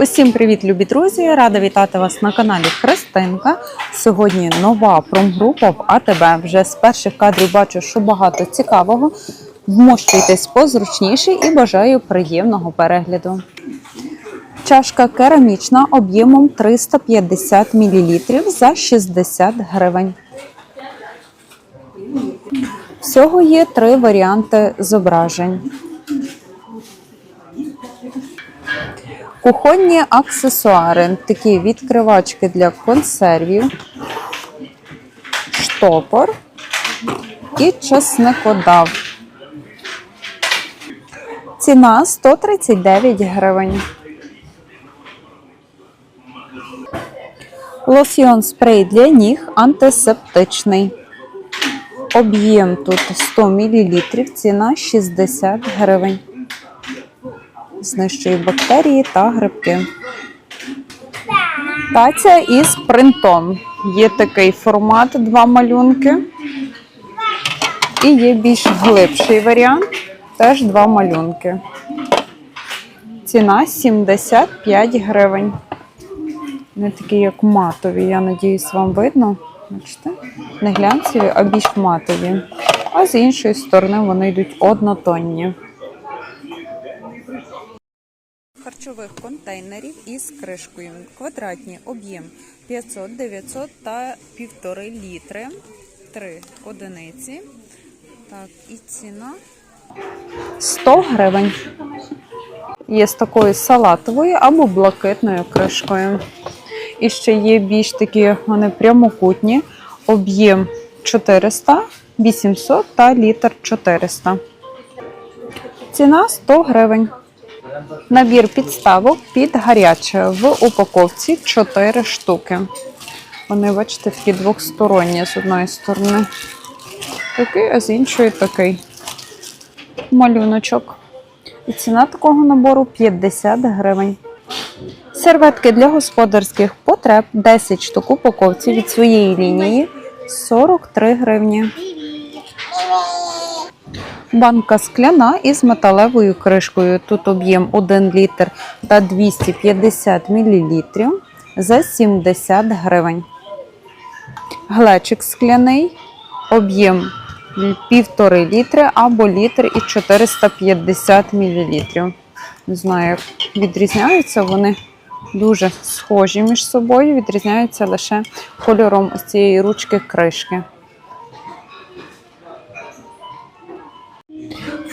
Усім привіт, любі друзі! Рада вітати вас на каналі Христинка. Сьогодні нова промгрупа в АТБ. Вже з перших кадрів бачу, що багато цікавого. Вмощуйтесь позручніше і бажаю приємного перегляду. Чашка керамічна об'ємом 350 мл за 60 гривень. Всього є три варіанти зображень. Кухонні аксесуари, такі відкривачки для консервів, штопор і часникодав. Ціна 139 гривень. Лосьйон спрей для ніг антисептичний. Об'єм тут 100 мл, ціна 60 гривень знищує бактерії та грибки. Таця із принтом. Є такий формат, два малюнки. І є більш глибший варіант, теж два малюнки. Ціна 75 гривень. Вони такі, як матові, я надіюсь, вам видно. Бачите? Не глянцеві, а більш матові. А з іншої сторони вони йдуть однотонні харчових контейнерів із кришкою. Квадратні об'єм 500, 900 та 1,5 літри. Три одиниці. Так, і ціна 100 гривень. Є з такою салатовою або блакитною кришкою. І ще є більш такі вони прямокутні. Об'єм 400, 800 та літр 400. Ціна 100 гривень. Набір підставок під гаряче в упаковці 4 штуки. Вони, бачите, такі двохсторонні з одної сторони. Такий, а з іншої такий малюночок. І ціна такого набору 50 гривень. Серветки для господарських потреб 10 штук упаковці від своєї лінії 43 гривні. Банка скляна із металевою кришкою. Тут об'єм 1 літр та 250 мл за 70 гривень. Глечик скляний, об'єм 1,5 літри або літр і 450 мл. Не знаю, як відрізняються вони дуже схожі між собою, відрізняються лише кольором ось цієї ручки кришки.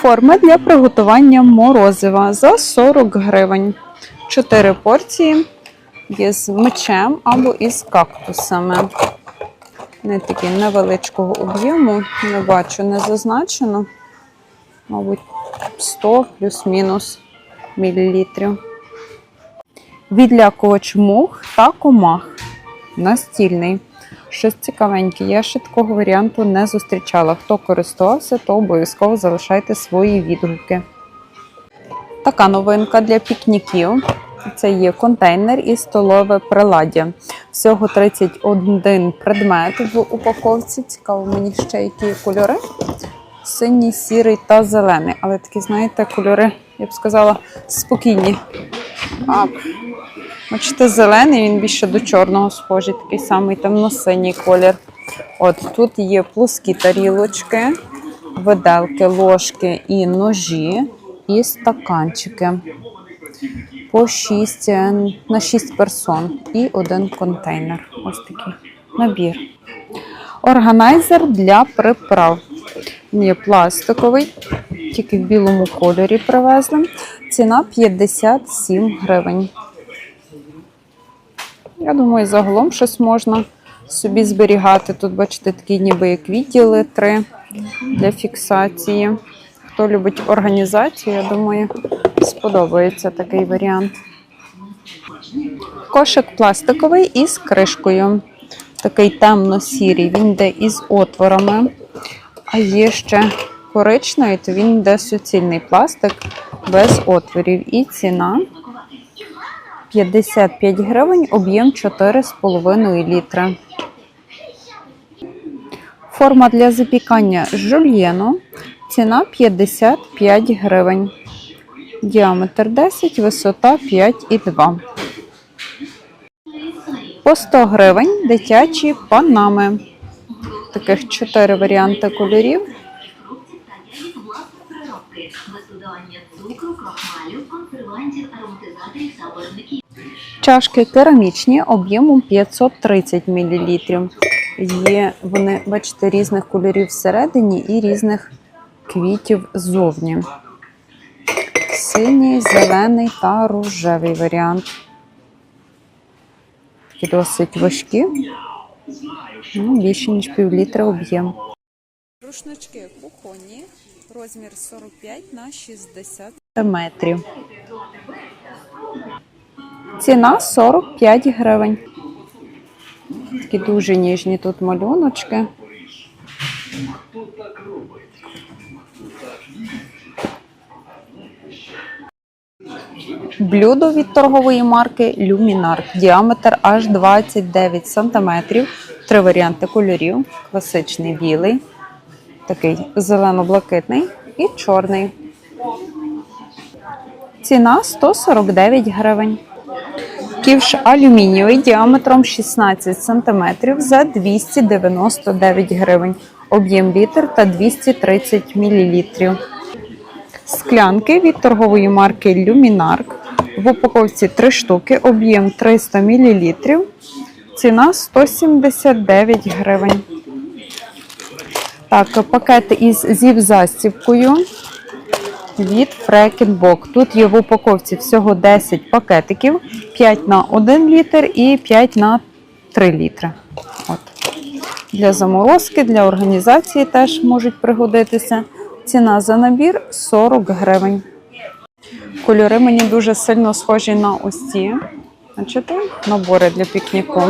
Форми для приготування морозива за 40 гривень. 4 порції є з мечем або із кактусами. Не такі невеличкого об'єму, не бачу, не зазначено. Мабуть, 100 плюс-мінус мілілітрів. Відлякувач мух та комах. Настільний. Щось цікавеньке. Я ще такого варіанту не зустрічала. Хто користувався, то обов'язково залишайте свої відгуки. Така новинка для пікніків. Це є контейнер і столове приладдя. Всього 31 предмет в упаковці. Цікаво, мені ще які кольори. Синій, сірий та зелений. Але такі, знаєте, кольори, я б сказала, спокійні. А, Бачите, зелений, він більше до чорного схожий, такий самий темно-синій колір. От Тут є плоскі тарілочки, виделки, ложки і ножі, і стаканчики. По 6 на 6 персон і один контейнер. Ось такий набір. Органайзер для приправ. Він є пластиковий, тільки в білому кольорі привезли. Ціна 57 гривень. Я думаю, загалом щось можна собі зберігати. Тут, бачите, такі ніби як відділи три для фіксації. Хто любить організацію, я думаю, сподобається такий варіант. Кошик пластиковий із кришкою. Такий темно-сірий, він йде із отворами. А є ще коричневий, то він йде суцільний пластик без отворів. І ціна 55 гривень, об'єм 4,5 літра. Форма для запікання жульєну. Ціна 55 гривень. Діаметр 10, висота 5,2. По 100 гривень дитячі панами. Таких 4 варіанти кольорів. додавання цукру, крохмалю, консервантів, ароматизаторів та барвників. Чашки керамічні об'ємом 530 мл. Є вони, бачите, різних кольорів всередині і різних квітів ззовні. Синій, зелений та рожевий варіант. Такі досить важкі. Ну, більше ніж пів літра об'єм. Рушнички кухонні, розмір 45 на 60 метрів. Ціна 45 гривень. Такі дуже ніжні тут малюночки. Блюдо від торгової марки Luminar. Діаметр аж 29 см. Три варіанти кольорів: класичний білий, такий зелено-блакитний і чорний. Ціна 149 гривень. Ківш алюмінієвий діаметром 16 см за 299 гривень. Об'єм літр та 230 мл. Склянки від торгової марки Luminark. В упаковці 3 штуки, об'єм 300 мл. Ціна 179 гривень. Так, пакети із зіп-застібкою від Фрекенбок. Тут є в упаковці всього 10 пакетиків, 5 на 1 літр і 5 на 3 літри. От. Для заморозки, для організації теж можуть пригодитися. Ціна за набір 40 гривень. Кольори мені дуже сильно схожі на ось ці. Бачите? Набори для пікніку.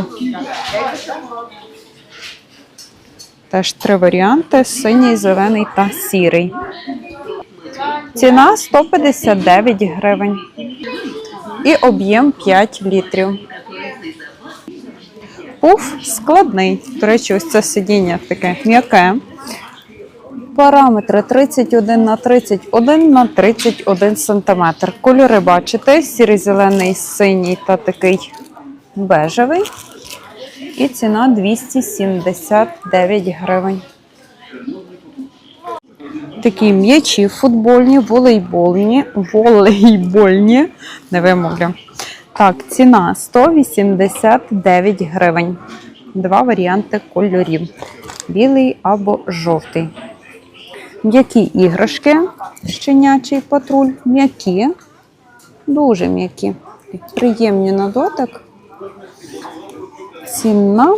Теж три варіанти: синій, зелений та сірий. Ціна 159 гривень. І об'єм 5 літрів. Пуф складний. До речі, ось це сидіння таке м'яке. Параметри 31 на 31 на 31 сантиметр. Кольори бачите: сірий, зелений, синій та такий бежевий. І ціна 279 гривень. Такі м'ячі футбольні, волейбольні, волейбольні, не вимовлю. Так, ціна 189 гривень. Два варіанти кольорів: білий або жовтий. М'які іграшки, щенячий патруль, м'які, дуже м'які, приємні на дотик. Ціна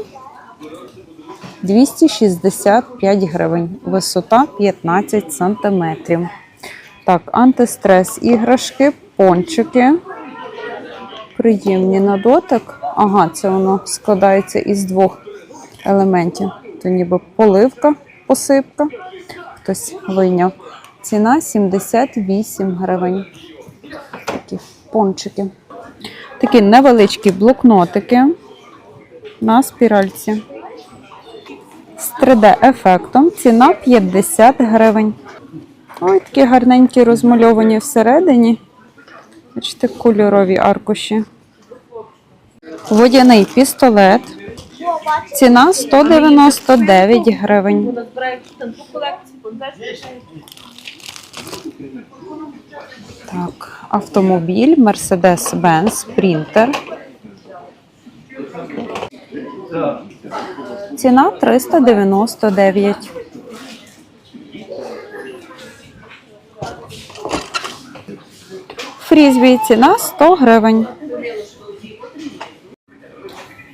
265 гривень, висота 15 сантиметрів. Так, антистрес іграшки, пончики. Приємні на дотик. Ага, це воно складається із двох елементів. То ніби поливка, посипка. Хтось вийняв. Ціна 78 гривень. Такі пончики. Такі невеличкі блокнотики на спіральці. З 3D-ефектом ціна 50 гривень. Ой, такі гарненькі розмальовані всередині. Бачите, кольорові аркуші. Водяний пістолет. Ціна 199 гривень. Так, автомобіль Mercedes-Benz Sprinter. Ціна 399. Фрізбі ціна 100 гривень.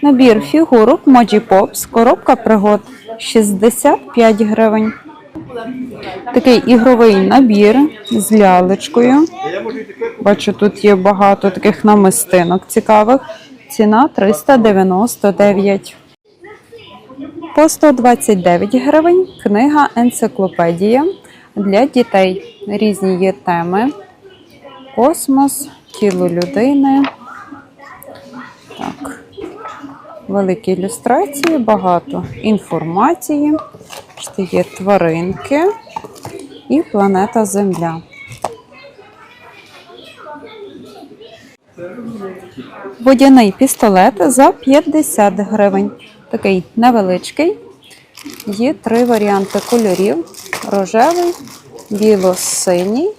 Набір фігурок Moji Pops, коробка пригод 65 гривень. Такий ігровий набір з лялечкою. Бачу, тут є багато таких намистинок цікавих. Ціна 399. По 129 гривень книга енциклопедія для дітей. Різні є теми. Космос, тіло людини. Так. Великі ілюстрації, багато інформації. Є тваринки і планета Земля. Водяний пістолет за 50 гривень. Такий невеличкий. Є три варіанти кольорів: рожевий, біло-синій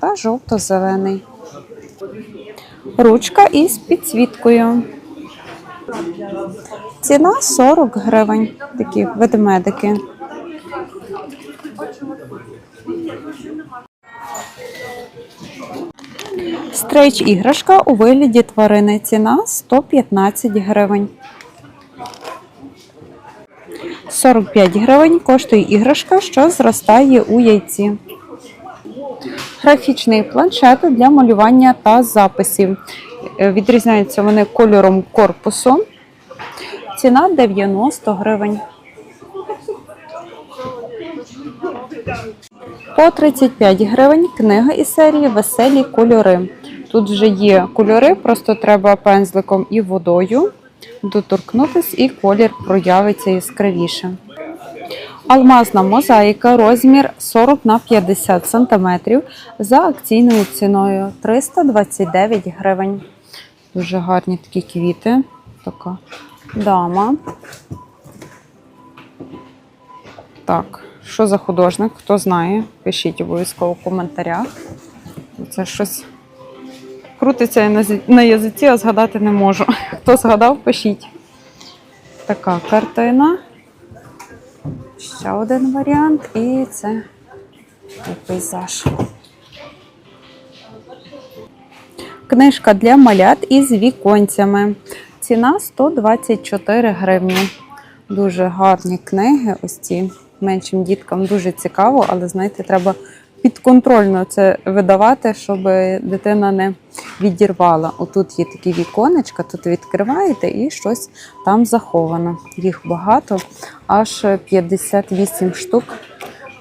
та жовто-зелений. Ручка із підсвіткою. Ціна 40 гривень. Такі ведмедики. Стрейч іграшка у вигляді тварини. Ціна 115 гривень. 45 гривень коштує іграшка, що зростає у яйці. Графічний планшет для малювання та записів. Е, Відрізняються вони кольором корпусу. Ціна 90 гривень. По 35 гривень книга із серії Веселі кольори. Тут вже є кольори, просто треба пензликом і водою доторкнутись, і колір проявиться яскравіше. Алмазна мозаїка розмір 40 на 50 см за акційною ціною 329 гривень. Дуже гарні такі квіти. Така дама. Так, що за художник? Хто знає? Пишіть обов'язково в коментарях. Це щось крутиться на язиці, а згадати не можу. Хто згадав, пишіть. Така картина. Ще один варіант, і це пейзаж. Книжка для малят із віконцями. Ціна 124 гривні. Дуже гарні книги. Ось ці меншим діткам дуже цікаво, але знаєте, треба підконтрольно це видавати, щоб дитина не відірвала. Отут є такі віконечка, тут відкриваєте і щось там заховано. Їх багато, аж 58 штук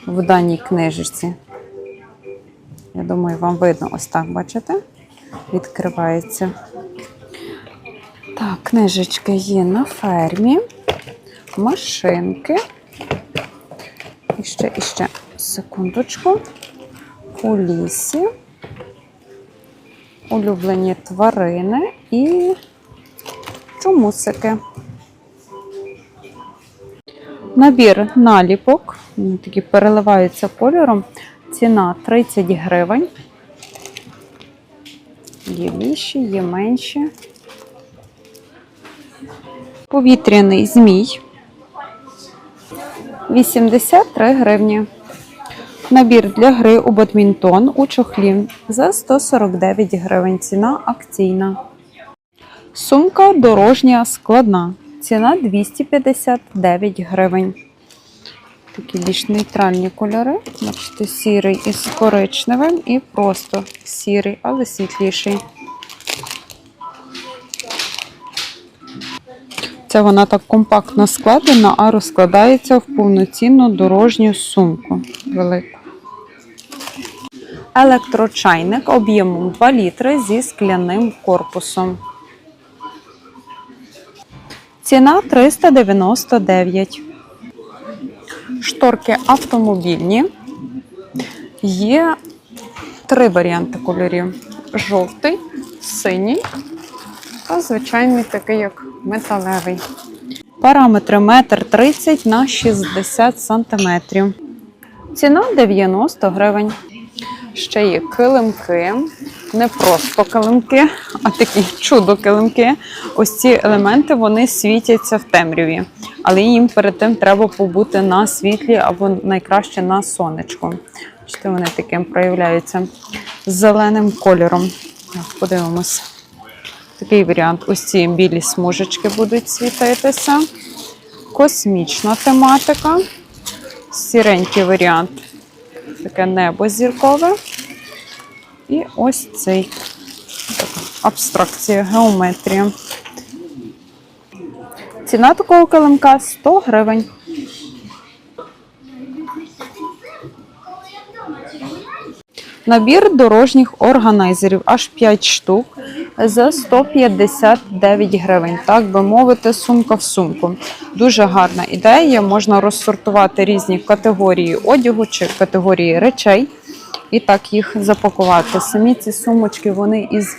в даній книжечці. Я думаю, вам видно ось так, бачите? Відкривається. Так, книжечки є на фермі, машинки. І ще, і ще, секундочку. У лісі. Улюблені тварини і чомусики. Набір наліпок, вони такі переливаються кольором. Ціна 30 гривень. Є більші, є менші. Повітряний змій 83 гривні. Набір для гри у бадмінтон у чохлі за 149 гривень. Ціна акційна. Сумка дорожня складна. Ціна 259 гривень. Такі більш нейтральні кольори. Бачите, сірий із коричневим і просто сірий, але світліший. Це вона так компактно складена, а розкладається в повноцінну дорожню сумку велику. Електрочайник об'ємом 2 літри зі скляним корпусом. Ціна 399. Шторки автомобільні. Є три варіанти кольорів: жовтий, синій та звичайний такий, як металевий. Параметри 1,30 на 60 см. Ціна 90 гривень. Ще є килимки. Не просто килимки, а такі чудо-килимки. Ось ці елементи вони світяться в темряві, але їм перед тим треба побути на світлі або найкраще на сонечку. Бачите, вони таким проявляються зеленим кольором. Подивимось. Такий варіант. Ось ці білі смужечки будуть світитися. Космічна тематика. Сіренький варіант. Таке небо зіркове. І ось цей абстракція, геометрія. Ціна такого килимка 100 гривень. Набір дорожніх органайзерів аж 5 штук за 159 гривень. Так би мовити, сумка в сумку. Дуже гарна ідея. Можна розсортувати різні категорії одягу чи категорії речей і так їх запакувати. Самі ці сумочки вони із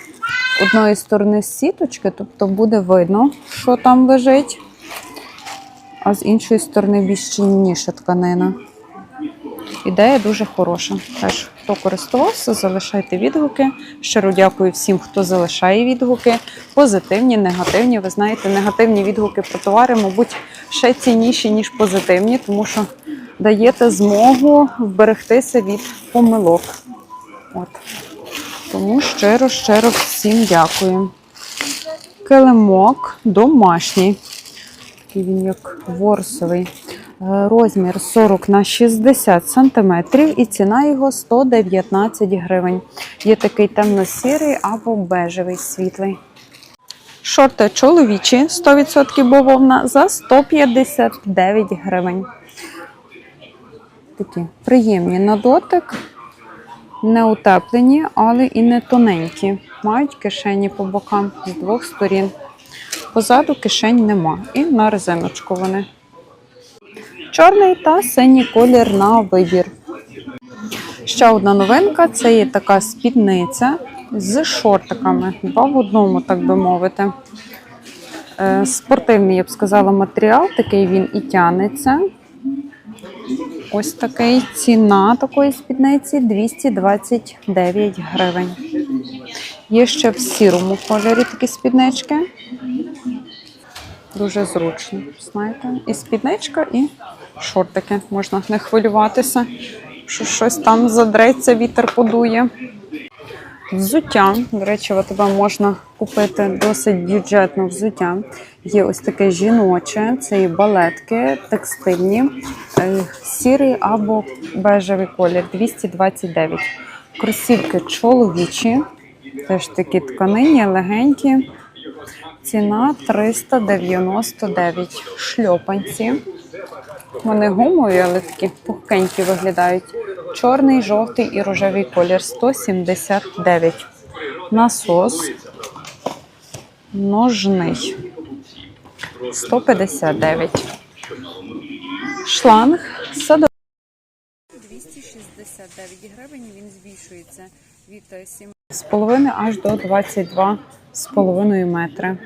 одної сторони сіточки, тобто буде видно, що там лежить, а з іншої сторони більш щільніша тканина. Ідея дуже хороша. Теж хто користувався, залишайте відгуки. Щиро дякую всім, хто залишає відгуки. Позитивні, негативні. Ви знаєте, негативні відгуки про товари, мабуть, ще цінніші, ніж позитивні, тому що даєте змогу вберегтися від помилок. От. Тому щиро, щиро всім дякую. Килимок домашній. Такий він як ворсовий. Розмір 40 на 60 см і ціна його 119 гривень. Є такий темно-сірий або бежевий світлий. Шорти чоловічі 100% бавовна за 159 гривень. Такі приємні на дотик, не утеплені, але і не тоненькі. Мають кишені по бокам з двох сторін. Позаду кишень нема. І на резиночку вони. Чорний та синій колір на вибір. Ще одна новинка це є така спідниця з шортиками. Два в одному, так би мовити. Е, Спортивний, я б сказала, матеріал, такий він і тянеться. Ось такий ціна такої спідниці 229 гривень. Є ще в сірому кольорі такі спіднички. Дуже зручно, знаєте. І спідничка, і шортики. Можна не хвилюватися, що щось там задреться, вітер подує. Взуття. До речі, от тебе можна купити досить бюджетне взуття. Є ось таке жіноче, це і балетки, текстильні, е, сірий або бежевий колір 229. Кросівки чоловічі, теж такі тканині, легенькі. Ціна 399 шльопанці. Вони гумові, але такі пухкенькі виглядають. Чорний, жовтий і рожевий колір 179. Насос ножний 159. Шланг садовий. 269 гривень. Він збільшується від 7,5 аж до 22,5 метри.